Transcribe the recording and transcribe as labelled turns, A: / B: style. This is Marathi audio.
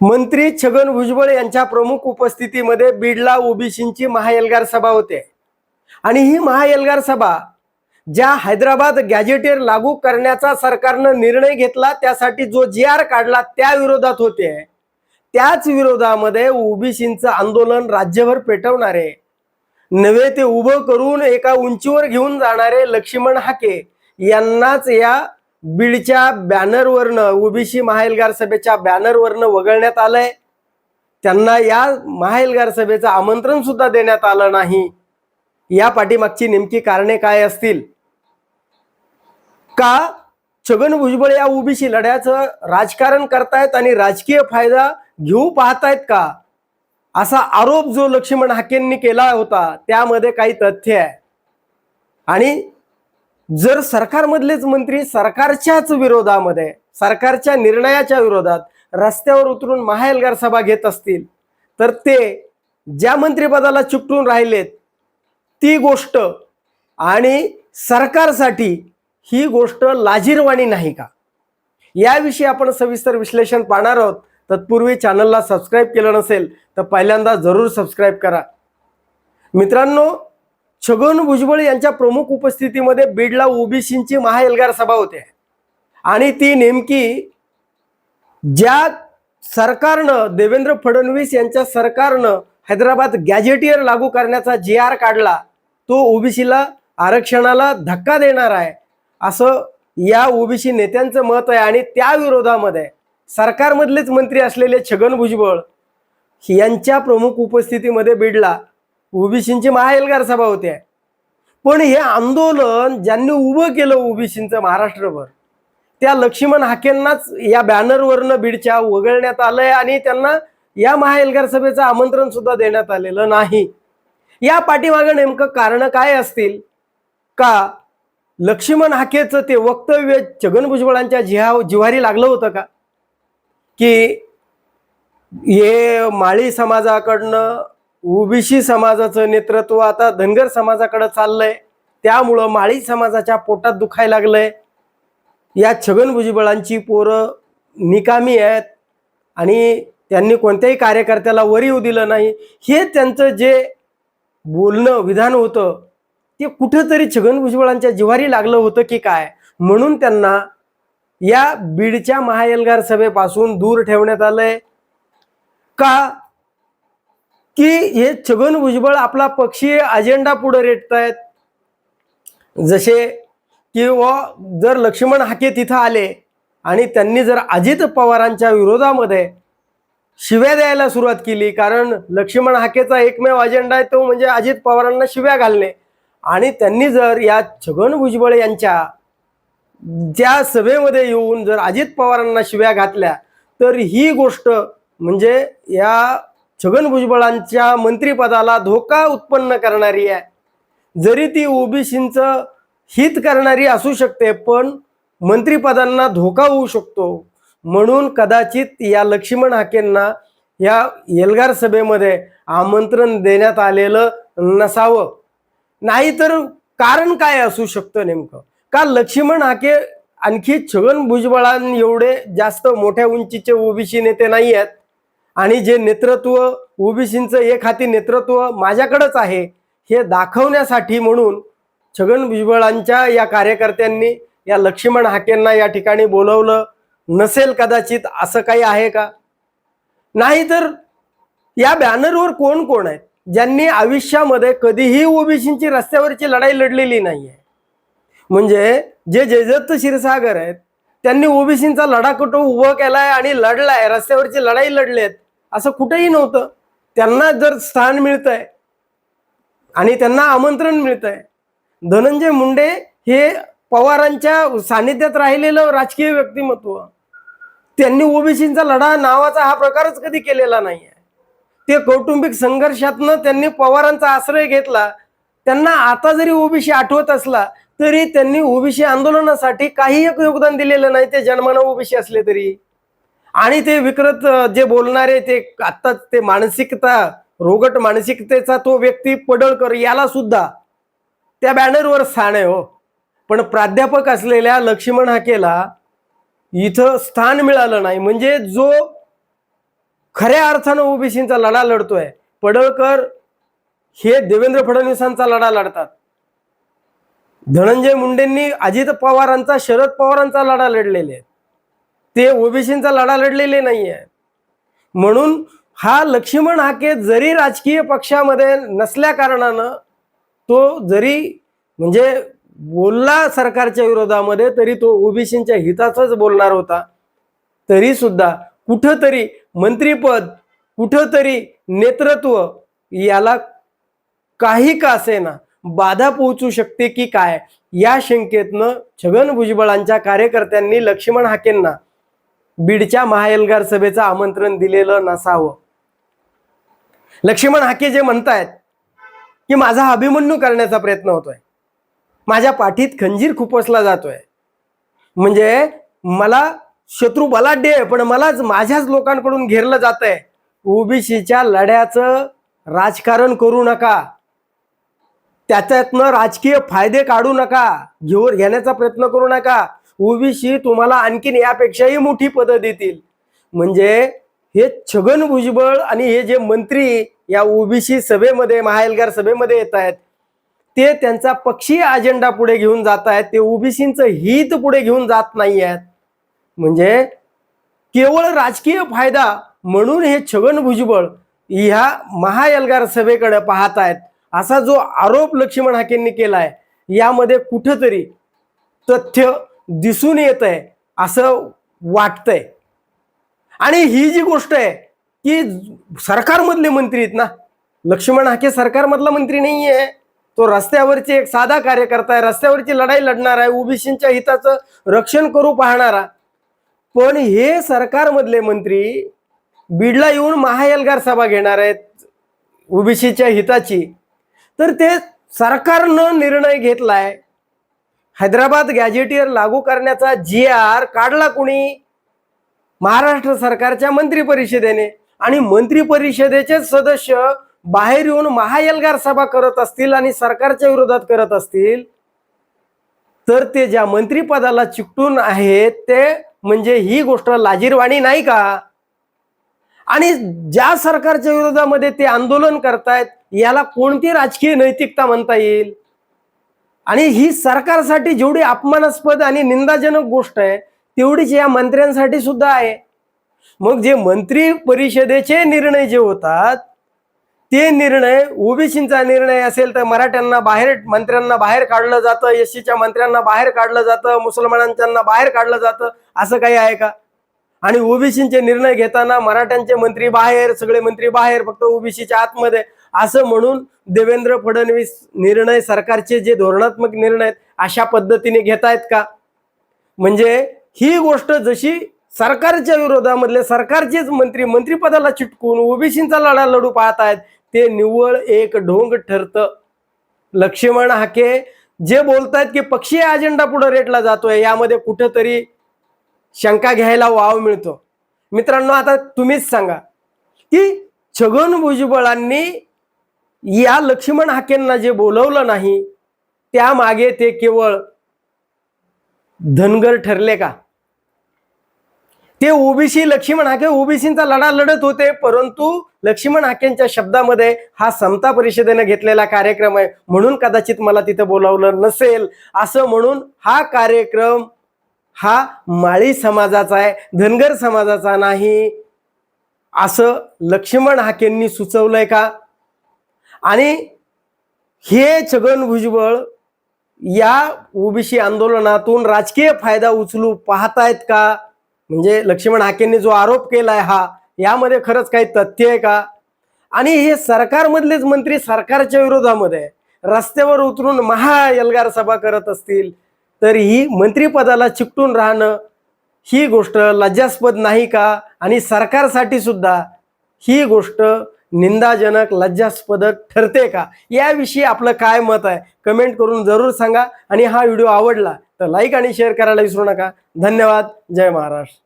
A: मंत्री छगन भुजबळ यांच्या प्रमुख उपस्थितीमध्ये बीडला ओबीसींची महाएल्गार सभा होते. आणि ही महाएल्गार सभा ज्या हैदराबाद गॅजेटेर लागू करण्याचा सरकारनं निर्णय घेतला त्यासाठी जो जी आर काढला त्या विरोधात होते. त्याच विरोधामध्ये ओबीसींचं आंदोलन राज्यभर पेटवणारे नवे ते उभं करून एका उंचीवर घेऊन जाणारे लक्ष्मण हाके यांनाच या बीडच्या बॅनरवरनं ओबीसी महाएलगार सभेच्या बॅनरवरनं वगळण्यात आलंय. त्यांना या महाएलगार सभेचं आमंत्रण सुद्धा देण्यात आलं नाही. या पाठीमागची नेमकी कारणे काय असतील? का छगन भुजबळ या ओबीसी लढ्याचं राजकारण करतायत आणि राजकीय फायदा घेऊ पाहतायत का? असा आरोप जो लक्ष्मण हाकेंनी केला होता त्यामध्ये काही तथ्य आहे. आणि जर सरकारमधलेच मंत्री सरकारच्याच विरोधामध्ये सरकारच्या निर्णयाच्या विरोधात रस्त्यावर उतरून महाएल्गार सभा घेत असतील तर ते ज्या मंत्रिपदाला चिपटून राहिलेत ती गोष्ट आणि सरकारसाठी ही गोष्ट लाजीरवाणी नाही का? याविषयी आपण सविस्तर विश्लेषण पाहणार आहोत. तत्पूर्वी चॅनलला सबस्क्राईब केलं नसेल तर पहिल्यांदा जरूर सबस्क्राईब करा. मित्रांनो छगन भुजबळ यांच्या प्रमुख उपस्थितीमध्ये बीडला ओबीसींची महाएल्गार सभा होते. आणि ती नेमकी ज्या सरकारनं देवेंद्र फडणवीस यांच्या सरकारनं हैदराबाद गॅजेटियर लागू करण्याचा जी आर काढला तो ओबीसीला आरक्षणाला धक्का देणार आहे असं या ओबीसी नेत्यांचं मत आहे. आणि त्या विरोधामध्ये सरकारमधलेच मंत्री असलेले छगन भुजबळ यांच्या प्रमुख उपस्थितीमध्ये बीडला ओबीसींची महाएलगार सभा होते. पण हे आंदोलन ज्यांनी उभं केलं ओबीसींचं महाराष्ट्रभर त्या लक्ष्मण हाकेंनाच या बॅनरवरनं बीडच्या वगळण्यात आलंय आणि त्यांना या महाएल्गार सभेचं आमंत्रण सुद्धा देण्यात आलेलं नाही. या पाठीमागं नेमकं कारण काय असतील? का लक्ष्मण हाकेचं ते वक्तव्य छगन भुजबळांच्या जिहा जिव्हारी लागलं होतं का? की हे माळी समाजाकडनं ओबीसी समाजाचं नेतृत्व आता धनगर समाजाकडे चाललंय. त्यामुळं माळी समाजाच्या पोटात दुखायला लागलंय. या छगन भुजबळांची पोरं निकामी आहेत आणि त्यांनी कोणत्याही कार्यकर्त्याला वरीव दिलं नाही. हे त्यांचं जे बोलणं विधान होतं ते कुठंतरी छगन भुजबळांच्या जिव्हारी लागलं होतं की काय? म्हणून त्यांना या बीडच्या महाएल्गार सभेपासून दूर ठेवण्यात आलंय. का की हे छगन भुजबळ आपला पक्षीय अजेंडा पुढे रेटतायत. जसे की व जर लक्ष्मण हाके तिथं आले आणि त्यांनी जर अजित पवारांच्या विरोधामध्ये शिव्या द्यायला सुरुवात केली कारण लक्ष्मण हाकेचा एकमेव अजेंडा आहे तो म्हणजे अजित पवारांना शिव्या घालणे. आणि त्यांनी जर या छगन भुजबळ यांच्या ज्या सभेमध्ये येऊन जर अजित पवारांना शिव्या घातल्या तर ही गोष्ट म्हणजे या छगन भुजबळांच्या मंत्रिपदाला धोका उत्पन्न करणारी आहे. जरी ती ओबीसींचं हित करणारी असू शकते पण मंत्रिपदांना धोका होऊ शकतो. म्हणून कदाचित या लक्ष्मण हाकेंना या एल्गार सभेमध्ये आमंत्रण देण्यात आलेलं नसावं. नाहीतर कारण काय असू शकतं नेमकं? का लक्ष्मण हाके आणखी छगन भुजबळां एवढे जास्त मोठ्या उंचीचे ओबीसी नेते नाही आहेत? आणि जे नेतृत्व ओबीसींचं एक हाती नेतृत्व माझ्याकडंच आहे हे दाखवण्यासाठी म्हणून छगन भुजबळांच्या या कार्यकर्त्यांनी या लक्ष्मण हाकेंना या ठिकाणी बोलवलं. नसेल कदाचित असं काही आहे का? नाही तर या बॅनरवर कोण कोण आहेत ज्यांनी आयुष्यामध्ये कधीही ओबीसींची रस्त्यावरची लढाई लढलेली नाही आहे म्हणजे जे जयदत्त क्षीरसागर आहेत त्यांनी ओबीसींचा लढा कुठं उभं केलाय आणि लढलाय रस्त्यावरची लढाई लढलेत. असं कुठेही नव्हतं. त्यांना जर स्थान मिळतंय आणि त्यांना आमंत्रण मिळतंय धनंजय मुंडे हे पवारांच्या सानिध्यात राहिलेलं राजकीय व्यक्तिमत्व त्यांनी ओबीसींचा लढा नावाचा हा प्रकारच कधी केलेला नाही आहे ते कौटुंबिक संघर्षातनं त्यांनी पवारांचा आश्रय घेतला. त्यांना आता जरी ओबीसी आठवत असला तरी त्यांनी ओबीसी आंदोलनासाठी काही एक योगदान दिलेलं नाही ते जन्मानं ओबीसी असले तरी. आणि ते विकृत जे बोलणारे ते आत्ताच ते मानसिकता रोगट मानसिकतेचा तो व्यक्ती पडळकर याला सुद्धा त्या बॅनरवर स्थान आहे हो. पण प्राध्यापक असलेल्या लक्ष्मण हाकेला इथं स्थान मिळालं नाही. म्हणजे जो खऱ्या अर्थानं ओबीसींचा लढा लढतोय पडळकर हे देवेंद्र फडणवीसांचा लढा लढतात. धनंजय मुंडेंनी अजित पवारांचा शरद पवारांचा लढा लढलेले आहेत. ते ओबीसींचा लढा लढलेले नाही आहे म्हणून हा लक्ष्मण हाके जरी राजकीय पक्षामध्ये नसल्या कारणानं तो जरी म्हणजे बोलला सरकारच्या विरोधामध्ये तरी तो ओबीसींच्या हिताचाच बोलणार होता. तरी सुद्धा कुठंतरी मंत्रीपद कुठंतरी नेतृत्व याला काही का असेना बाधा पोहोचू शकते की काय? या शंकेतनं छगन भुजबळांच्या कार्यकर्त्यांनी लक्ष्मण हाकेंना बीडच्या महाएल्गार सभेचं आमंत्रण दिलेलं नसावं. लक्ष्मण हाके जे म्हणतायत की माझा अभिमन्यू करण्याचा प्रयत्न होतोय. माझ्या पाठीत खंजीर खुपसला जातोय. म्हणजे मला शत्रू बलाढ्य आहे पण मलाच माझ्याच लोकांकडून घेरलं जात आहे ओबीसीच्या लढ्याचं राजकारण करू नका. त्याच्यातनं राजकीय फायदे काढू नका. घेऊन घेण्याचा प्रयत्न करू नका. ओबीसी तुम्हाला आणखीन यापेक्षाही मोठी पदं देतील. म्हणजे हे छगन भुजबळ आणि हे जे मंत्री या ओबीसी सभेमध्ये महाएलगार सभेमध्ये येत आहेत ते त्यांचा पक्षीय अजेंडा पुढे घेऊन जात आहेत ते ओबीसींचं हित पुढे घेऊन जात नाही आहेत. म्हणजे केवळ राजकीय फायदा म्हणून हे छगन भुजबळ ह्या महाएल्गार सभेकडे पाहत आहेत असा जो आरोप लक्ष्मण हाकेंनी केलाय यामध्ये कुठंतरी तथ्य दिसून येत आहे असं वाटतंय. आणि ही जी गोष्ट आहे की सरकारमधले मंत्री आहेत ना लक्ष्मण हाके सरकारमधला मंत्री नाही आहे तो रस्त्यावरचे एक साधा कार्यकर्ता आहे रस्त्यावरची लढाई लढणार आहे ओबीसीच्या हिताचं रक्षण करू पाहणारा. पण हे सरकारमधले मंत्री बीडला येऊन महाएल्गार सभा घेणार आहेत ओबीसीच्या हिताची. तर ते सरकारनं निर्णय घेतलाय हैदराबाद गॅजेटियर लागू करण्याचा जी आर काढला कुणी? महाराष्ट्र सरकारच्या मंत्री परिषदेने आणि मंत्री परिषदेचे सदस्य बाहेर येऊन महाएल्गार सभा करत असतील आणि सरकारच्या विरोधात करत असतील तर ते ज्या मंत्रीपदाला चिकटून आहेत ते म्हणजे ही गोष्ट लाजीरवाणी नाही का? आणि ज्या सरकारच्या विरोधामध्ये ते आंदोलन करतायत याला कोणती राजकीय नैतिकता म्हणता येईल? आणि ही सरकारसाठी जेवढी अपमानास्पद आणि निंदाजनक गोष्ट आहे तेवढीच या मंत्र्यांसाठी सुद्धा आहे. मग जे मंत्री परिषदेचे निर्णय जे होतात ते निर्णय ओबीसीचा निर्णय असेल तर मराठ्यांना बाहेर मंत्र्यांना बाहेर काढलं जातं एससीच्या मंत्र्यांना बाहेर काढलं जातं मुसलमानांच्यांना बाहेर काढलं जातं असं काही आहे का? आणि ओबीसीचे निर्णय घेताना मराठ्यांचे मंत्री बाहेर सगळे मंत्री बाहेर फक्त ओबीसीच्या आतमध्ये. असं म्हणून देवेंद्र फडणवीस निर्णय सरकारचे जे धोरणात्मक निर्णय आहेत अशा पद्धतीने घेतायत का? म्हणजे ही गोष्ट जशी सरकारच्या विरोधामधले सरकारचेच मंत्री मंत्रिपदाला चिटकून ओबीसींचा लढा लढू पाहत आहेत ते निव्वळ एक ढोंग ठरतं. लक्ष्मण हाके जे बोलतायत की पक्षीय अजेंडा पुढे रेटला जातोय यामध्ये कुठंतरी शंका घ्यायला वाव मिळतो. मित्रांनो आता तुम्हीच सांगा की छगन भुजबळांनी या लक्ष्मण हाकेंना जे बोलवलं नाही त्यामागे ते केवळ धनगर ठरले का? ते ओबीसी लक्ष्मण हाके ओबीसींचा लढा लढत होते परंतु लक्ष्मण हाकेंच्या शब्दामध्ये हा समता परिषदेनं घेतलेला कार्यक्रम आहे. म्हणून कदाचित मला तिथं बोलावलं नसेल. असं म्हणून हा कार्यक्रम हा माळी समाजाचा आहे धनगर समाजाचा नाही. असं लक्ष्मण हाकेंनी सुचवलंय का? आणि हे छगन भुजबळ या ओबीसी आंदोलनातून राजकीय फायदा उचलू पाहतायत का? म्हणजे लक्ष्मण हाकेंनी जो आरोप केलाय हा यामध्ये खरंच काही तथ्य आहे का? आणि हे सरकारमधलेच मंत्री सरकारच्या विरोधामध्ये रस्त्यावर उतरून महा एल्गार सभा करत असतील तर ही मंत्रिपदाला चिकटून राहणं ही गोष्ट लज्जास्पद नाही का? आणि सरकारसाठी सुद्धा ही गोष्ट निंदाजनक लज्जास्पद ठरते का? याविषयी आपलं काय मत आहे? कमेंट करून जरूर सांगा. आणि हा व्हिडिओ आवडला तर लाईक आणि शेअर करायला विसरू नका. धन्यवाद. जय महाराष्ट्र.